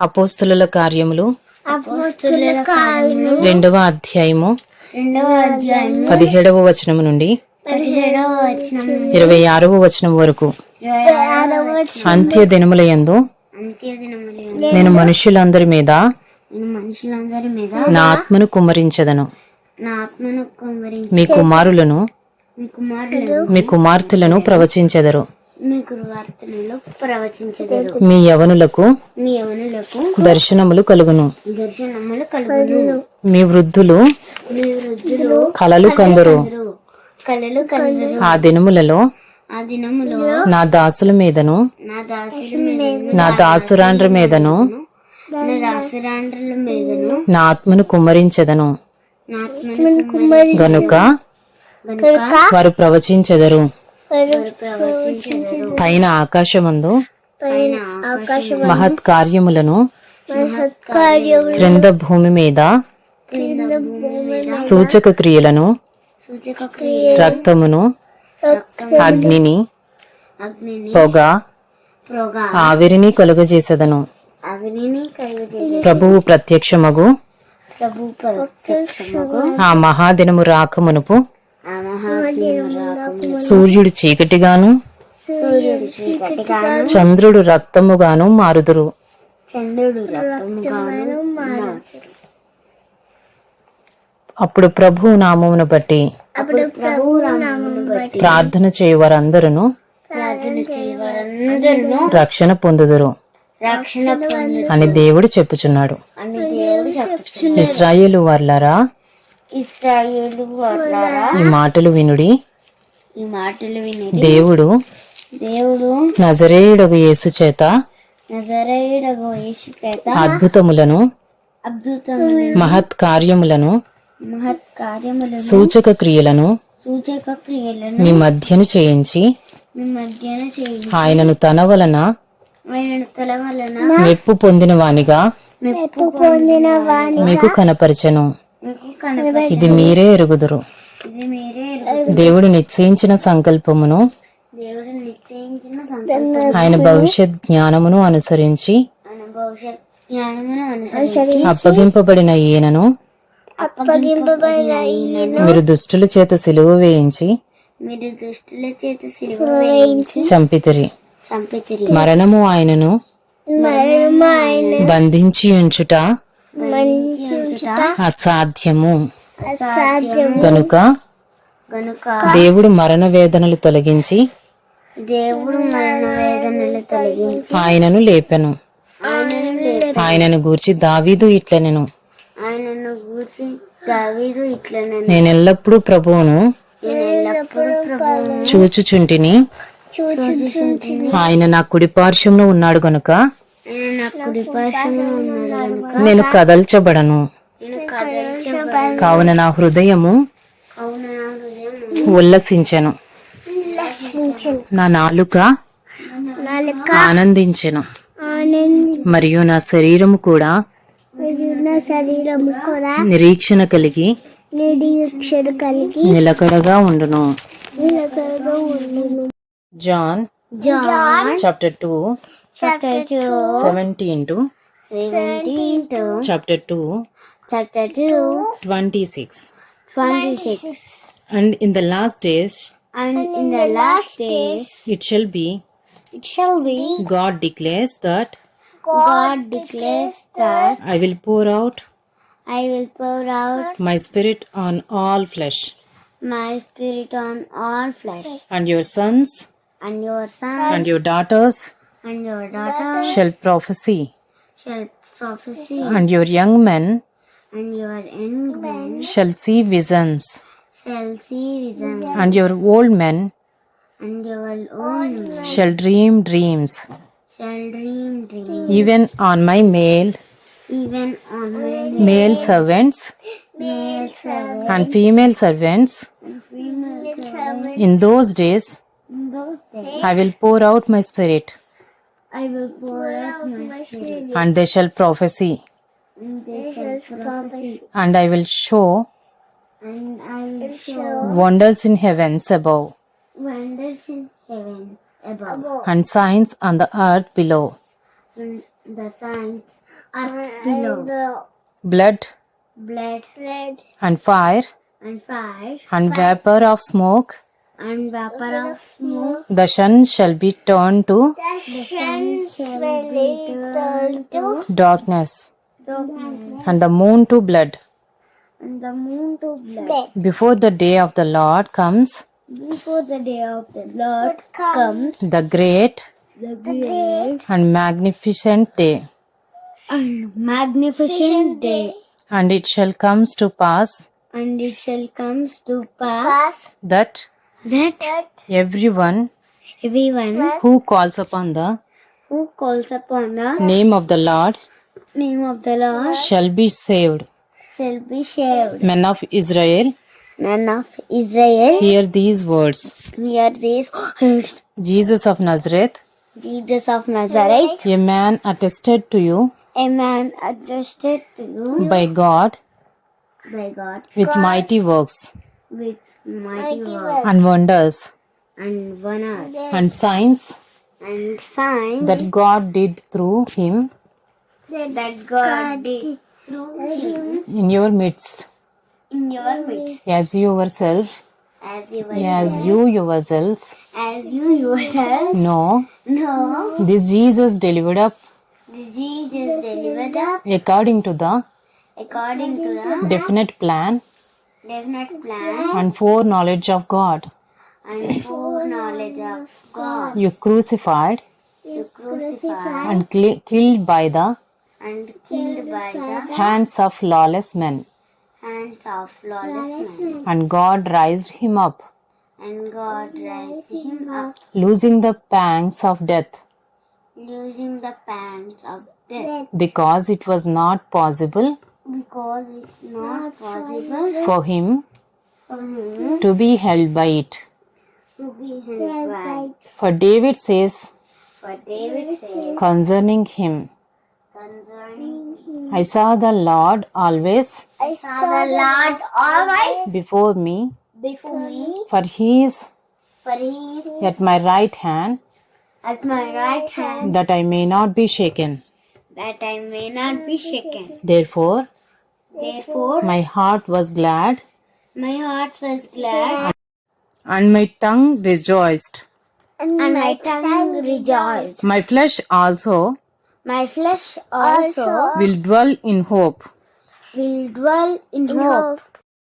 అపోస్తుల కార్యములు. రెండవ అధ్యాయము. పదిహేడవ వచనం నుండి ఇరవై ఆరవ వచనం వరకు. అంత్య దినముల యందు నేను మనుషులందరి మీద నా ఆత్మను కుమ్మరించదను. మీ కుమారులను మీ కుమార్తెలను ప్రవచించెదరు. మీ కురువార్తలలో ప్రవచించదరు. మీ యవనులకు మీ యవనులకు దర్శనములు కలుగును. దర్శనములు కలుగును. మీ వృద్ధులు మీ వృద్ధులు కలలు కందరు. కందరు. కలలు కందరు. ఆ దినములలో ఆ దినములో నా దాసుల మీదను నా దాసుల మీదను నా దాసురాండ్ర మీదను నా దాసురాండ్రుల మీదను నా ఆత్మను కుమ్మరించెదను. నా ఆత్మను కుమ్మరి గనుక వారు ప్రవచించెదరు. పైన ఆకాశమందు మహత్ కార్యములను క్రింద భూమి మీద సూచక క్రియలను రక్తమును అగ్నిని పొగ ఆవిరిని కలుగజేసదను. ప్రభువు ప్రత్యక్షమగు. ఆ మహాదినము రాకమునుపు సూర్యుడు చీకటిగాను చంద్రుడు రక్తముగాను మారుదురు. అప్పుడు ప్రభు నామమును బట్టి ప్రార్థన చేయవారందరూ రక్షణ పొందుదురు. అని దేవుడు చెప్పుచున్నాడు. ఇస్రాయేలు వర్లరా ఇస్రాయేలు ఈ మాటలు వినుడి. ఈ మాటలు విని దేవుడు దేవుడు నజరేయుడగు యేసు చేత నజరేయుడగు యేసు చేత అద్భుతములను అద్భుతమైన మహత్ కార్యములను మహత్ కార్యములను సూచక క్రియలను సూచక క్రియలను మీ మధ్యను చేయించి మీ మధ్యన చేయి ఆయనను తన వలన ఆయన తల వలన మెప్పు పొందిన వానిగా మెప్పు పొందిన వాని మీకు కనపరచెను. ఇది మీరే ఎరుగుదురు. దేవుడు నిశ్చయించిన సంకల్పమును దేవుడు నిశ్చయించిన సంకల్పం ఆయన భవిష్యత్ జ్ఞానమును అనుసరించి అప్పగింపబడిన ఈయనను మీరు దుష్టుల చేత సిలువ వేయించి మీరు దుష్టుల చేత సిలువ వేయించి చంపితిరి. మరణము ఆయనను బంధించి ఉంచుట అసాధ్యము. అసాధ్యం గనుక దేవుడు మరణ వేదనలు తొలగించి దేవుడు మరణ వేదనలు తొలగించి ఆయనను లేపెను. ఆయనను గూర్చి దావీదు ఇట్లనెను. ఆయనను గూర్చి దావీదు ఇట్లనను. నేను ఎల్లప్పుడూ ప్రభువును నేను ఎల్లప్పుడూ ప్రభువును చూచుచుంటిని. ఆయన నా కుడి పార్శ్వంలో ఉన్నాడు గనుక నేను కదల్చబడను. కావున నా హృదయము ఉల్లసించెను. నా నాలుక నాలుక ఆనందించెను. ఆనంది మరియు నా శరీరము కూడా నా శరీరము కూడా నిరీక్షణ కలిగి నిరీక్షణ కలిగి నిలకడగా ఉండును. నిలకడగా ఉండును. John John chapter two chapter two seventeen to seventeen to chapter two chapter 2, 26. 26. And in the last days, And, in, the, last days, it shall be, it shall be God declares that God declares that I will pour out I will pour out my spirit on all flesh, my spirit on all flesh, and your sons and your sons and your daughters and your daughters shall prophesy, shall prophesy, and your young men and your young men shall see visions, shall see visions, and your old men and your old men shall dream dreams. shall dream dreams. Even on my male, Even on my male servants male servants and female servants, and female servants, in those days in those days I will pour out my spirit, I will pour out my spirit, and they shall prophesy, and they shall prophesy, and I will show and I will show wonders in heavens above. wonders in heaven above. And signs on the earth below. And The signs are below. blood. Blood, blood, and fire. And fire, and vapor of smoke. and vapor of smoke. The sun shall be turned to The sun shall be turned to darkness darkness, and the moon to blood. and the moon to blood. Before the day of the Lord comes, Before the day of the Lord comes, the great the great and magnificent day. and magnificent day, And it shall comes to pass and it shall comes to pass that that everyone everyone who calls upon the who calls upon the name of the Lord name of the Lord shall be saved. shall be saved. Men of Israel, Men of Israel hear these words. hear these words. Jesus of Nazareth, Jesus of Nazareth, a man attested to you a man attested to you by God by God with mighty works with mighty works and wonders and wonders and signs and signs that God did through him that God did through him in your midst, in your midst, as you yourself, as you were as you yourselves. As you yourself know, know this Jesus delivered up. The Jesus delivered up. According to the according to the definite plan. definite plan. And foreknowledge of God. and foreknowledge of God. You crucified. You crucified. And cl- killed by the and killed by the hands of lawless men, hands of lawless men. and God raised him up, And God raised him up, losing the pangs of death, losing the pangs of death, because it was not possible because it's not possible for him for him to be held by it. to be held by. For David says For David says concerning him, I saw the Lord always I saw the Lord always before me, before me, for he is for he is at my right hand, at my right hand, that I may not be shaken. that I may not be shaken. Therefore, Therefore, my heart was glad, my heart was glad, and my tongue rejoiced. and my tongue rejoiced. My flesh also My flesh also will dwell in hope, will dwell in hope,